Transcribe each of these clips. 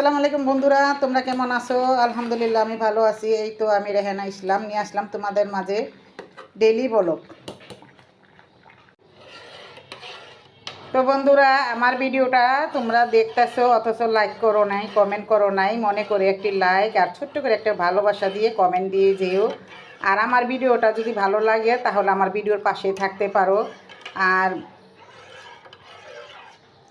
আসসালামু আলাইকুম বন্ধুরা, তোমরা কেমন আছো? আলহামদুলিল্লাহ, আমি ভালো আছি। এই তো আমি রেহানা ইসলাম, নিয়ে আসলাম তোমাদের মাঝে ডেলি বলক তো বন্ধুরা, আমার ভিডিওটা তোমরা দেখতেছো, অথচ লাইক করো নাই কমেন্ট করো নাই, মনে করে একটি লাইক আর ছোট্ট করে একটা ভালোবাসা দিয়ে কমেন্ট দিয়ে যেও। আর আমার ভিডিওটা যদি ভালো লাগে, তাহলে আমার ভিডিওর পাশে থাকতে পারো। আর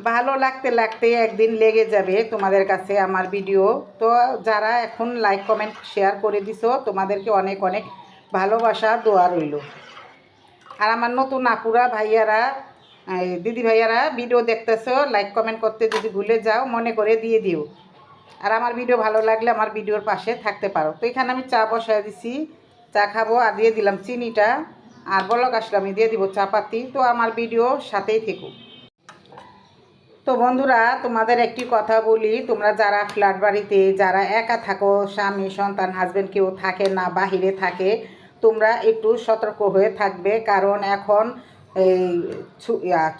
ভালো লাগতে লাগতে একদিন লেগে যাবে তোমাদের কাছে আমার ভিডিও তো যারা এখন লাইক কমেন্ট শেয়ার করে দিছো, তোমাদেরকে অনেক অনেক ভালোবাসা, দোয়া রইল। আর আমার নতুন আপুরা, ভাইয়ারা দিদি ভাইয়ারা ভিডিও দেখতেছো লাইক কমেন্ট করতে যদি ভুলে যাও, মনে করে দিয়ে দিও। আর আমার ভিডিও ভালো লাগলে আমার ভিডিওর পাশে থাকতে পারো। তো এখানে আমি চা বসায় দিছি, চা খাব আর দিয়ে দিলাম চিনিটা। আর বলক আসলে আমি দিয়ে দিব চা পাতি তো আমার ভিডিও সাথেই থেকো। তো বন্ধুরা, তোমাদের একটি কথা বলি। তোমরা যারা ফ্ল্যাট বাড়িতে, যারা একা থাকো, স্বামী, সন্তান হাজব্যান্ড কেউ থাকে না, বাহিরে থাকে, তোমরা একটু সতর্ক হয়ে থাকবে। কারণ এখন এই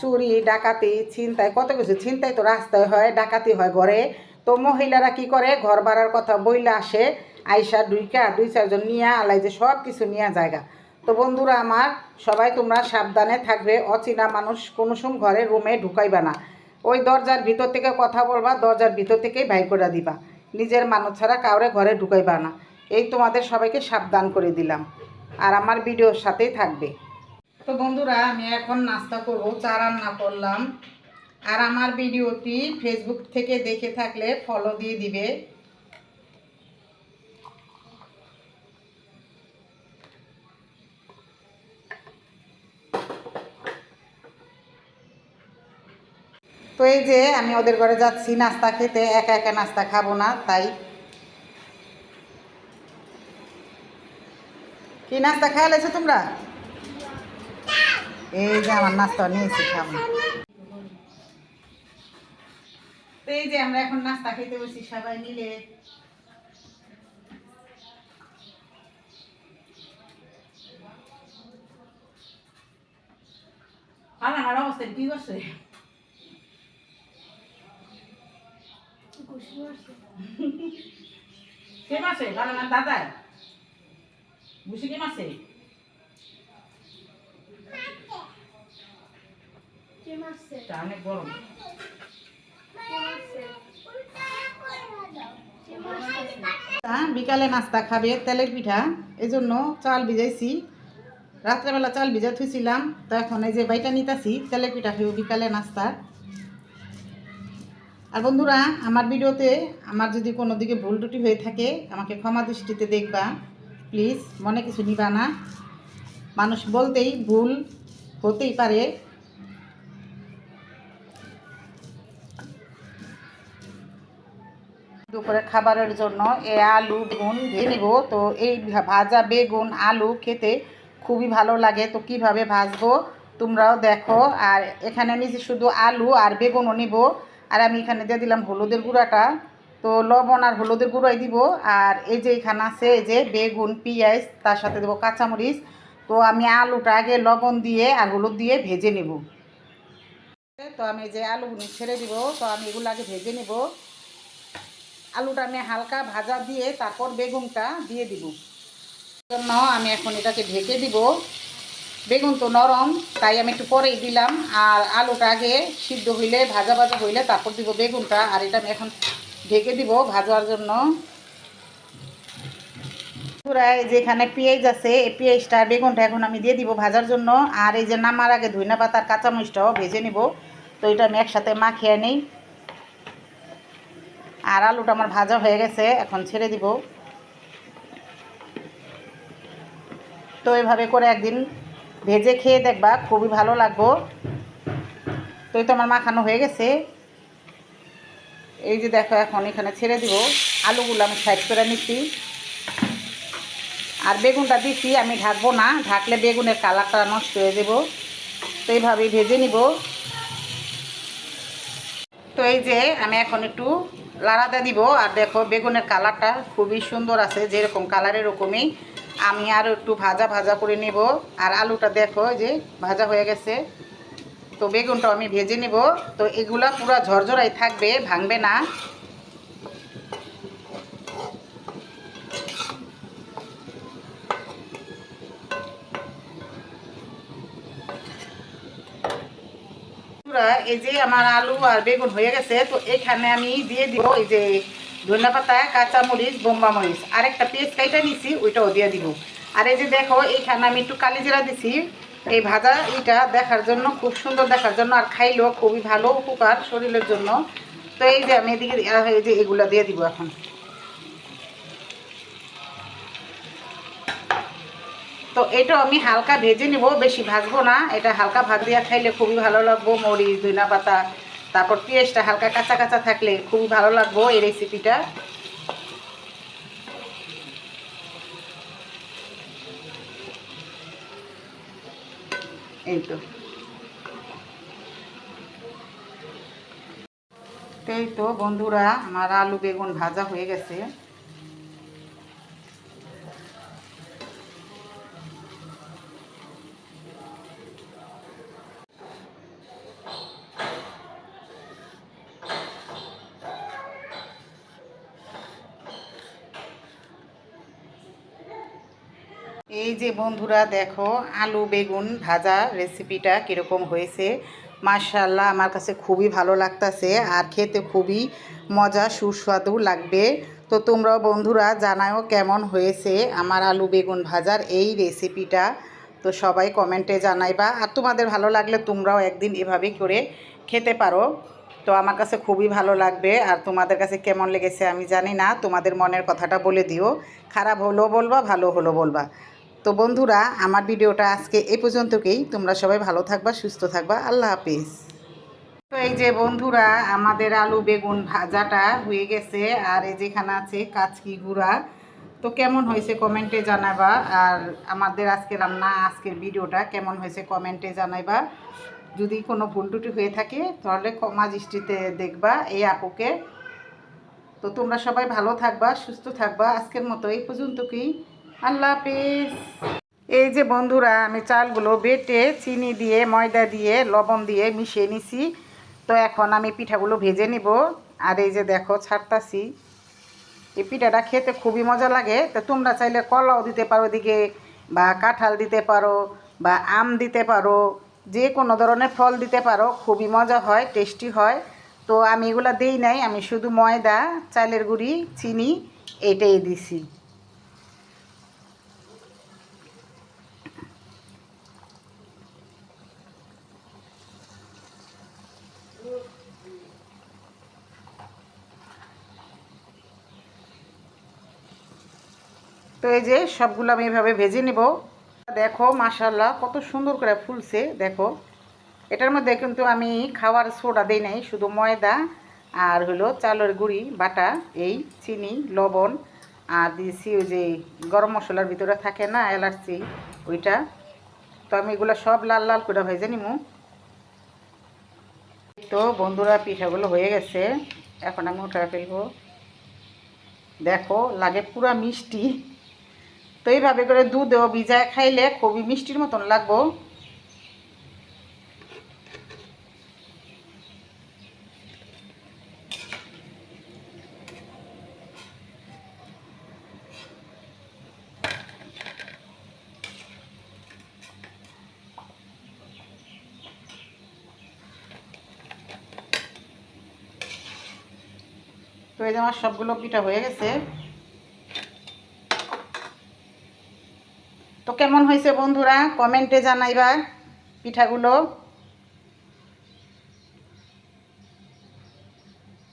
চুরি, ডাকাতি, ছিনতাই, কত কিছু ছিনতাই তো রাস্তায় হয়, ডাকাতি হয় ঘরে। তো মহিলারা কি করে? ঘর ভাড়ার কথা বইলে আসে, আইসা দুইকা, দুই চারজন নিয়ে আলাই যে সব কিছু নিয়ে জায়গা। তো বন্ধুরা আমার, সবাই তোমরা সাবধানে থাকবে। অচেনা মানুষ কোনো সময় ঘরে রুমে ঢুকাইবে না। ওই দরজার ভিতর থেকে কথা বলবা, দরজার ভিতর থেকেই ভাই করে দিবা। নিজের মানুষ ছাড়া কাউরে ঘরে ঢুকাইবা না। এই তোমাদের সবাইকে সাবধান করে দিলাম। আর আমার ভিডিওর সাথেই থাকবে। তো বন্ধুরা, আমি এখন নাস্তা করব, চা রান্না করলাম। আর আমার ভিডিওটি ফেসবুক থেকে দেখে থাকলে ফলো দিয়ে দিবে। তো এই যে আমি ওদের ঘরে যাচ্ছি, নাস্তা খেতে, একা একা নাস্তা খাব না, তাই। কি নাস্তা খেয়াল আছে তোমরা? এই যে আমার নাস্তা নিয়েছি, খাব। তো এই যে আমরা এখন নাস্তা খেতে বসি, সবাই মিলে। আমার অবস্থা কি করছে? মাসে না দাদাই? বুঝি কে মাসে অনেক গরম। হ্যাঁ বিকালে নাস্তা খাবে তেলের পিঠা। এই জন্য চাল ভিজাইছি। রাত্রেবেলা চাল ভিজা থুইছিলাম। তো এখন এই যে বাইটা নিতাছি তেলের পিঠা খেয়েও বিকালে নাস্তা আর বন্ধুরা, আমার ভিডিওতে আমার যদি কোনো দিকে ভুল টুটি হয়ে থাকে, আমাকে ক্ষমা দৃষ্টিতে দেখবা। প্লিজ, মনে কিছু নিবা না। মানুষ বলতেই ভুল হতেই পারে। দুপুরে খাবারের জন্য এ আলু বেগুন ভেজে নিব। তো এই ভাজা বেগুন আলু খেতে খুবই ভালো লাগে। তো কীভাবে ভাজবো তোমরাও দেখো। আর এখানে নিচে শুধু আলু আর বেগুনও নিব। আর আমি এখানে দিয়ে দিলাম হলুদের গুঁড়াটা। তো লবণ আর হলুদের গুঁড়াই দিব। আর এই যে এখানে আছে, এই যে বেগুন, পেঁয়াজ, তার সাথে দেবো কাঁচামরিচ। তো আমি আলুটা আগে লবণ দিয়ে আর হলুদ দিয়ে ভেজে নেব। তো আমি যে আলুগুলো ছেড়ে দিব। তো আমি এগুলো আগে ভেজে নেব। আলুটা আমি হালকা ভাজা দিয়ে তারপর বেগুনটা দিয়ে দিব। জন্য আমি এখন এটাকে ঢেকে দিব। বেগুন তো নরম, তাই আমি একটু পরেই দিলাম। আর আলুটা আগে সিদ্ধ হইলে, ভাজা ভাজা হইলে তারপর দিব বেগুনটা। আর এটা আমি এখন ঢেকে দিব ভাজার জন্য। পুরা যেখানে পেঁয়াজ আছে, এই পেঁয়াজটা, বেগুনটা এখন আমি দিয়ে দিব ভাজার জন্য। আর এই যে নামার আগে ধইনা পাতার কাঁচামরিচটাও ভেজে নিব। তো এটা আমি একসাথে মাখিয়ে নিই। আর আলুটা আমার ভাজা হয়ে গেছে, এখন ছেড়ে দিব। তো এভাবে করে একদিন ভেজে খেয়ে দেখবা, খুবই ভালো লাগবো। তো এই তো আমার মাখানো হয়ে গেছে। এই যে দেখো, এখন এখানে ছেড়ে দিব। আলুগুলো আমি সাইড করে নিচ্ছি। আর বেগুনটা দিচ্ছি আমি ঢাকবো না। ঢাকলে বেগুনের কালারটা নষ্ট হয়ে দেবো তো এইভাবেই ভেজে নিব। তো এই যে আমি এখন একটু লাড়াতে দিব। আর দেখো, বেগুনের কালারটা খুবই সুন্দর আছে, যেরকম কালার, এরকমই। আমি আর একটু ভাজা ভাজা করে নেব। আর আলুটা দেখো যে ভাজা হয়ে গেছে। তো বেগুনটা আমি ভেজে নেব। তো এগুলা পুরো ঝরঝরাই থাকবে, ভাঙবে না। এই যে আমার আলু আর বেগুন হয়ে গেছে, তো এখানে আমি দিয়ে দিব এই যে ধনিয়া পাতা, কাঁচা মরিচ, বোম্বা মরিচ। আর একটা পেঁয়াজ কাইটা নিছি, ওইটাও দিয়ে দিব। আর এই যে দেখো, এইখানে আমি একটু কালি জিরা দিছি। এই ভাজা এটা দেখার জন্য, খুব সুন্দর দেখার জন্য, আর খাইলেও খুবই ভালো উপকার শরীরের জন্য। তো এই যে আমি এদিকে এই যে এগুলো দিয়ে দিব এখন। তো এটা আমি হালকা ভেজে নিব, বেশি ভাজবো না। এটা হালকা ভাজ দিয়া খাইলে খুবই ভালো লাগবো, মরিচ, ধনিয়া পাতা। তারপর পেঁয়াজটা হালকা কাঁচা কাঁচা থাকলে খুবই ভালো লাগবো এই রেসিপিটা এই তো এই তো বন্ধুরা, আমার আলু বেগুন ভাজা হয়ে গেছে। এই যে বন্ধুরা দেখো, আলু বেগুন ভাজা রেসিপিটা কীরকম হয়েছে মার্শাল্লাহ আমার কাছে খুবই ভালো লাগতাছে আর খেতে খুবই মজা, সুস্বাদু লাগবে। তো তোমরাও বন্ধুরা জানাও কেমন হয়েছে আমার আলু বেগুন ভাজার এই রেসিপিটা তো সবাই কমেন্টে জানাইবা। আর তোমাদের ভালো লাগলে তোমরাও একদিন এভাবে করে খেতে পারো। তো আমার কাছে খুবই ভালো লাগবে। আর তোমাদের কাছে কেমন লেগেছে আমি জানি না। তোমাদের মনের কথাটা বলে দিও। খারাপ হলেও বলবা, ভালো হলো বলবা। তো বন্ধুরা, আমার ভিডিওটা আজকে এই পর্যন্তকেই। তোমরা সবাই ভালো থাকবা, সুস্থ থাকবা। আল্লাহ হাফিজ। তো এই যে বন্ধুরা, আমাদের আলু বেগুন ভাজাটা হয়ে গেছে, আর এই যেখানে আছে কাচকি গুঁড়া। তো কেমন হয়েছে কমেন্টে জানাবা, আর আমাদের আজকে রান্না আজকের ভিডিওটা কেমন হয়েছে কমেন্টে জানাইবা। যদি কোনো ভুল টুটি হয়ে থাকে, তাহলে ক্ষমা দৃষ্টিতে দেখবা এই আপুকে। তো তোমরা সবাই ভালো থাকবা, সুস্থ থাকবা। আজকের মতো এই পর্যন্ত কি আল্লাহ হাফিজ। এই যে বন্ধুরা, আমি চালগুলো বেটে চিনি দিয়ে, ময়দা দিয়ে, লবণ দিয়ে মিশিয়ে নিছি। তো এখন আমি পিঠাগুলো ভেজে নিব। আর এই যে দেখো, ছাড়তাছি। এই পিঠাটা খেতে খুবই মজা লাগে। তো তোমরা চাইলে কলাও দিতে পারো এদিকে বা কাঁঠাল দিতে পারো, বা আম দিতে পারো, যে কোনো ধরনের ফল দিতে পারো, খুবই মজা হয়, টেস্টি হয়। তো আমি এগুলো দেই নাই, আমি শুধু ময়দা, চালের গুঁড়ি, চিনি, এটাই দিছি। এই যে সবগুলো আমি এভাবে ভেজে নিব। দেখো মাশাল্লাহ কত সুন্দর করে ফুলছে, দেখো। এটার মধ্যে কিন্তু আমি খাওয়ার সোডা দেই নাই, শুধু ময়দা আর হলো চালের গুঁড়ি, বাটা, এই চিনি, লবণ আর দিয়েছি ওই যে গরম মশলার ভিতরে থাকে না এলাচি, ওইটা। তো আমি এগুলো সব লাল লাল করে ভেজে নিমু। তো বন্ধুরা, পিঠাগুলো হয়ে গেছে। এখন আমি উঠে ফেলব। দেখো, লাগে পুরা মিষ্টি। তো এইভাবে করে দুধেও ভিজায় খাইলে খুবই মিষ্টির মতন লাগবো। তো এই যে আমার সবগুলো পিঠা হয়ে গেছে। তো কেমন হয়েছে বন্ধুরা? কমেন্টে জানাইবা পিঠাগুলো।